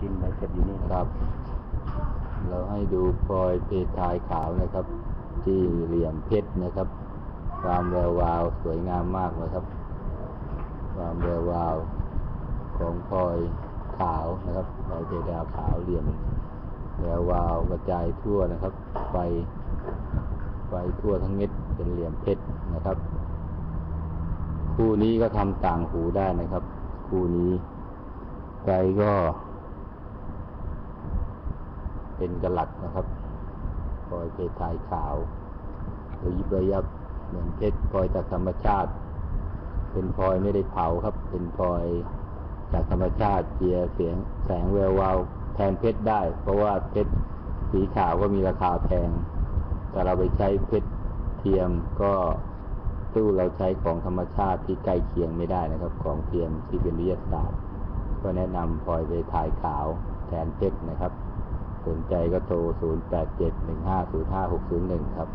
กินใบเสร็จอยู่นี่ครับ เราให้ดูพลอยเพทายขาวนะครับ ที่เหลี่ยมเพชรนะครับ ความแวววาวสวยงามมากนะครับ ความแวววาวของพลอยขาวนะครับพลอยเพดาวขาวเหลี่ยมแวววาวกระจายทั่วนะครับไฟไฟทั่วทั้งเม็ดเป็นเหลี่ยมเพชรนะครับ คู่นี้ก็ทำต่างหูได้นะครับ คู่นี้ไกลก็ เป็นกระหลัดนะครับพลอยเพทายขาวหระยิบระยับเหมือนเพชรพลอยจากธรรมชาติ เป็นพลอยไม่ได้เผาครับ เป็นพลอยจากธรรมชาติเจียเสียงแสงแวววาวแทนเพชรได้ เพราะว่าเพชรสีขาวก็มีราคาแพง แต่เราไปใช้เพชรเทียมก็สู้เราใช้ของธรรมชาติที่ใกล้เคียงไม่ได้นะครับ ของเทียมที่เป็นวิทยาศาสตร์ ก็แนะนำพลอยไปถ่ายขาวแทนเพชรนะครับ สนใจก็โทร 0 8 7 1 5 0 5 6 0 1 ครับ